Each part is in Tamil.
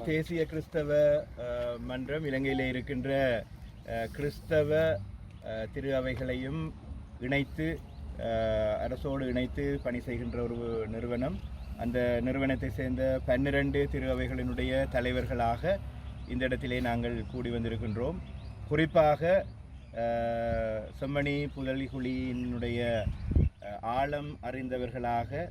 தேசிய கிறிஸ்தவ மன்றம் இலங்கையில் இருக்கின்ற கிறிஸ்தவ திரு அவைகளையும் இணைத்து அரசோடு இணைத்து பணி செய்கின்ற ஒரு நிறுவனம். அந்த நிறுவனத்தை சேர்ந்த பன்னிரண்டு திரு அவைகளினுடைய தலைவர்களாக இந்த இடத்திலே நாங்கள் கூடி வந்திருக்கின்றோம். குறிப்பாக செம்மணி புதலிகுழியினுடைய ஆழம் அறிந்தவர்களாக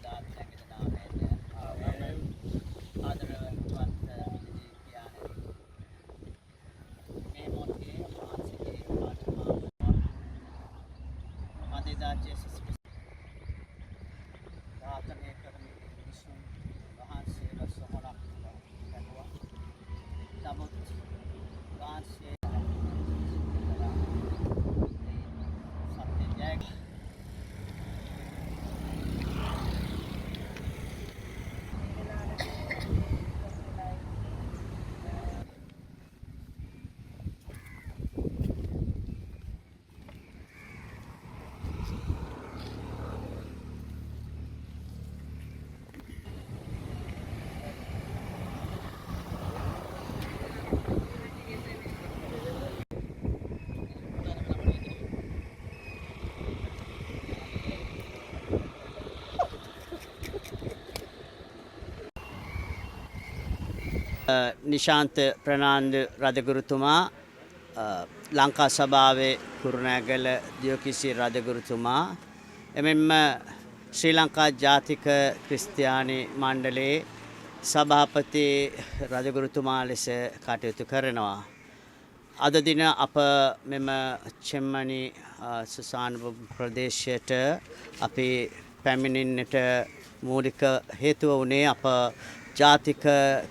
නිශාන්ත ප්‍රනාන්දු රදගුරුතුමා අ, ලංකා සභාවේ කුරුණෑගල දියෝකිසි රදගුරුතුමා එමෙන්ම ශ්‍රී ලංකා ජාතික ක්‍රිස්තියානි මණ්ඩලේ සභාපති රදගුරුතුමා ලෙස කටයුතු කරනවා. අද දින අප මෙම චෙම්මනි අ, සුසාන ප්‍රදේශයට අපි පැමිණෙන්නට මූලික හේතුව වනේ අප ජාතික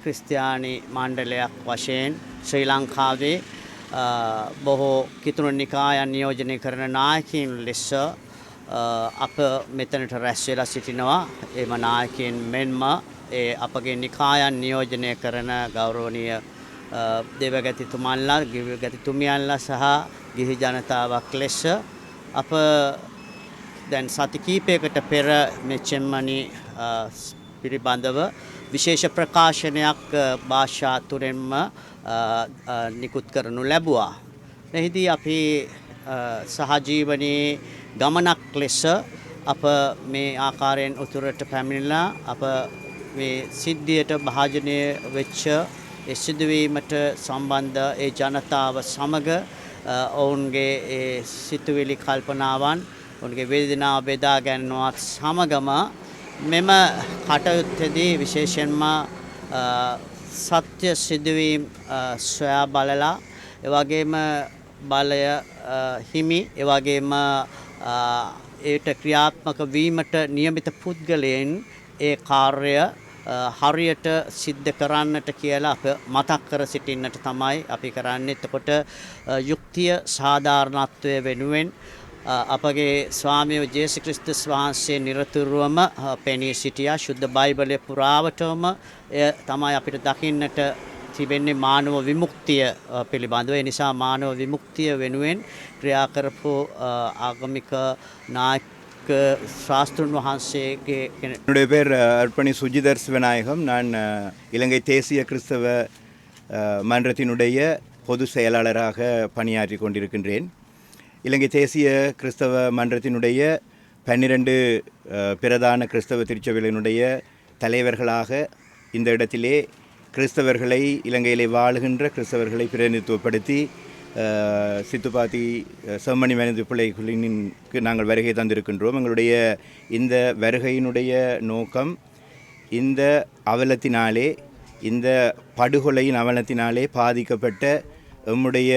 ක්‍රිස්තියානි මණ්ඩලයක් වශයෙන් ශ්‍රී ලංකාවේ අ, බොහෝ කිතුුණු නිකායන් නියෝජනය කරන නායකින් ලෙස්ස අ, අප මෙතනට රැස්වෙලා සිටිනවා. එම නායකයෙන් මෙන්ම ඒ අපගේ නිකායන් නියෝජනය කරන ගෞරවනීය අ, දෙවගැතිතුමන්ලා ගිවිගැතිතුමියන්ලා සහ ගිහි ජනතාවක් ලෙස අප දැන් සති කීපයකට පෙර මෙච්චෙම්මනි පිළිබඳව විශේෂ ප්‍රකාශනයක් අ, භාෂා තුරෙන්ම අ, අ, නිකුත් කරනු ලැබුවා. එහිදී අපි අ, සහජීවනයේ ගමනක් ලෙස අප මේ ආකාරයෙන් උතුරට පැමිණිලා අප මේ සිද්ධියට භාජනය වෙච්ච ඒ සිදුවීමට සම්බන්ධ ඒ ජනතාව සමග අ, ඔවුන්ගේ ඒ සිතුවිලි කල්පනාවන් ඔවුන්ගේ වේදනාව බෙදා ගැන්නුවත් සමගම මෙම කටයුත්තදී විශේෂයෙන්ම අ, සත්‍ය සිදුවීම් අ, සොයා බලලා එවගේම බලය අ, හිමි එවගේම අ, ඒට ක්‍රියාත්මක වීමට නියමිත පුද්ගලයෙන් ඒ කාර්ය අ, හරියට සිද්ධ කරන්නට කියලා අප මතක් කර සිටින්නට තමයි අපි කරන්නේ. එතකොට අ, යුක්තිය සාධාරණත්වය වෙනුවෙන් අ, අපගේ ස්වාමියෝ ජේසු ක්‍රිස්තුස් වහන්සේ නිරතුරුවම අ, පෙනී සිටියා ශුද්ධ බයිබලය පුරාවටම එය තමයි අපිට දකින්නට තිබෙන්නේ මානව විමුක්තිය අ, පිළිබඳව. ඒ නිසා මානව විමුක්තිය වෙනුවෙන් ක්‍රියා කරපු අ, ආගමික නායක ශාස්තෘන් වහන්සේගේ කෙනෙක්. என்னுடைய பேர் அஹ், அர்ப்பணி சுஜிதர் சிவநாயகம் நான் அஹ், இலங்கை தேசிய கிறிஸ்தவ அஹ், மன்றத்தினுடைய பொது செயலாளராக பணியாற்றி கொண்டிருக்கின்றேன் இலங்கை தேசிய கிறிஸ்தவ மன்றத்தினுடைய பன்னிரண்டு பிரதான கிறிஸ்தவ திருச்சபைகளினுடைய தலைவர்களாக இந்த இடத்திலே கிறிஸ்தவர்களை இலங்கையிலே வாழுகின்ற கிறிஸ்தவர்களை பிரதிநிதித்துவப்படுத்தி சித்துப்பாத்தி அஹ், செம்மணி மனித பிள்ளைகளினுக்கு நாங்கள் வருகை தந்திருக்கின்றோம். எங்களுடைய இந்த வருகையினுடைய நோக்கம் இந்த அவலத்தினாலே இந்த படுகொலையின் அவலத்தினாலே பாதிக்கப்பட்ட எம்முடைய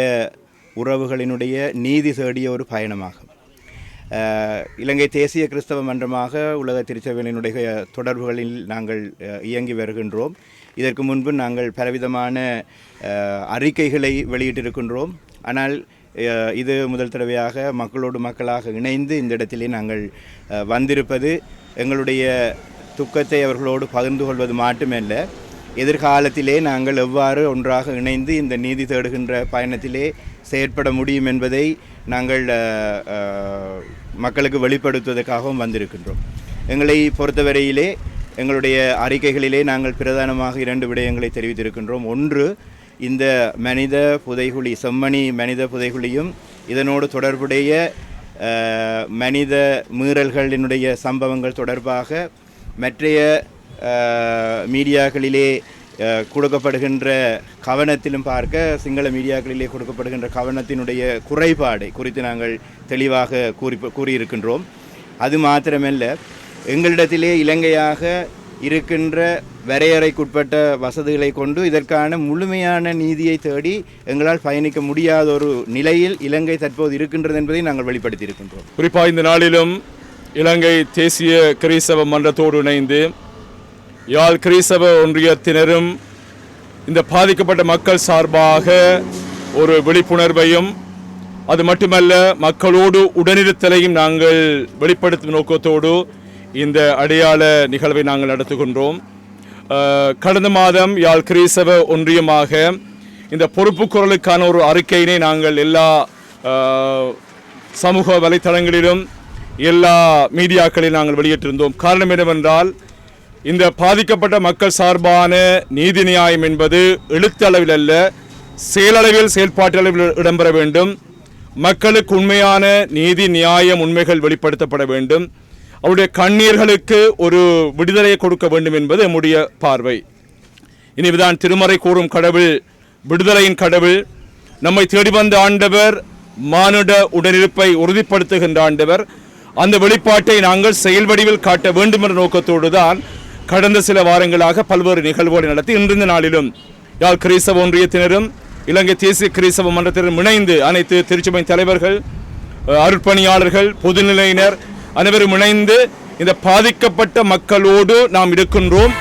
உறவுகளினுடைய நீதி தேடிய ஒரு பயணமாகும். இலங்கை தேசிய கிறிஸ்தவ மன்றமாக உலக திருச்சபையினுடைய தொடர்புகளில் நாங்கள் இயங்கி வருகின்றோம். இதற்கு முன்பு நாங்கள் பலவிதமான அறிக்கைகளை வெளியிட்டிருக்கின்றோம். ஆனால் இது முதல் தடவையாக மக்களோடு மக்களாக இணைந்து இந்த இடத்திலே நாங்கள் வந்திருப்பது எங்களுடைய துக்கத்தை அவர்களோடு பகிர்ந்து கொள்வது மட்டுமல்ல. எதிர்காலத்திலே நாங்கள் எவ்வாறு ஒன்றாக இணைந்து இந்த நீதி தேடுகின்ற பயணத்திலே செயற்பட முடியும் என்பதை நாங்கள் மக்களுக்கு வெளிப்படுத்துவதற்காகவும் வந்திருக்கின்றோம். எங்களை பொறுத்தவரையிலே எங்களுடைய அறிக்கைகளிலே நாங்கள் பிரதானமாக இரண்டு விடயங்களை தெரிவித்திருக்கின்றோம். ஒன்று இந்த மனித புதைகுழி செம்மணி மனித புதைகுழியும் இதனோடு தொடர்புடைய மனித மீறல்களினுடைய சம்பவங்கள் தொடர்பாக மற்றைய மீடியாக்களிலே கொடுக்கப்படுகின்ற கவனத்திலும் பார்க்க சிங்கள மீடியாக்களிலே கொடுக்கப்படுகின்ற கவனத்தினுடைய குறைபாடை குறித்து நாங்கள் தெளிவாக கூறி கூறியிருக்கின்றோம். அது மாத்திரமல்ல எங்களிடத்திலே இலங்கையாக இருக்கின்ற வரையறைக்குட்பட்ட வசதிகளை கொண்டு இதற்கான முழுமையான நீதியை தேடி எங்களால் பயணிக்க முடியாத ஒரு நிலையில் இலங்கை தற்போது இருக்கின்றது என்பதை நாங்கள் வெளிப்படுத்தியிருக்கின்றோம். குறிப்பாக இந்த நாளிலும் இலங்கை தேசிய கிறிஸ்தவ மன்றத்தோடு இணைந்து யாழ் கிறிஸ்தவ ஒன்றியத்தினரும் இந்த பாதிக்கப்பட்ட மக்கள் சார்பாக ஒரு விழிப்புணர்வையும் அது மட்டுமல்ல மக்களோடு உடனிருத்தலையும் நாங்கள் வெளிப்படுத்தும் நோக்கத்தோடு இந்த அடையாள நிகழ்வை நாங்கள் நடத்துகின்றோம். கடந்த மாதம் யாழ் கிறிஸ்தவ ஒன்றியமாக இந்த பொறுப்பு குரலுக்கான ஒரு அறிக்கையினை நாங்கள் எல்லா சமூக வலைத்தளங்களிலும் எல்லா மீடியாக்களையும் நாங்கள் வெளியிட்டிருந்தோம். காரணம் என்னவென்றால் இந்த பாதிக்கப்பட்ட மக்கள் சார்பான நீதி நியாயம் என்பது எழுத்தளவில் அல்ல செயலளவில் செயல்பாட்டளவில் இடம்பெற வேண்டும். மக்களுக்கு உண்மையான நீதி நியாயம் உண்மைகள் வெளிப்படுத்தப்பட வேண்டும். அவருடைய கண்ணீர்களுக்கு ஒரு விடுதலையை கொடுக்க வேண்டும் என்பது நம்முடைய பார்வை. இனிதான் திருமறை கூறும் கடவுள் விடுதலையின் கடவுள். நம்மை தேடி வந்த ஆண்டவர் மானுட உடனிருப்பை உறுதிப்படுத்துகின்ற ஆண்டவர். அந்த வெளிப்பாட்டை நாங்கள் செயல் வடிவில் காட்ட வேண்டும் என்ற நோக்கத்தோடு தான் கடந்த சில வாரங்களாக பல்வேறு நிகழ்வுகளை நடத்தி இன்றைய நாளிலும் யாழ் கிறிஸ்தவ ஒன்றியத்தினரும் இலங்கை தேசிய கிறிஸ்தவ மன்றத்தினரும் இணைந்து அனைத்து திருச்சபை தலைவர்கள் அருட்பணியாளர்கள் பொதுநிலையினர் அனைவரும் இணைந்து இந்த பாதிக்கப்பட்ட மக்களோடு நாம் இருக்கின்றோம்.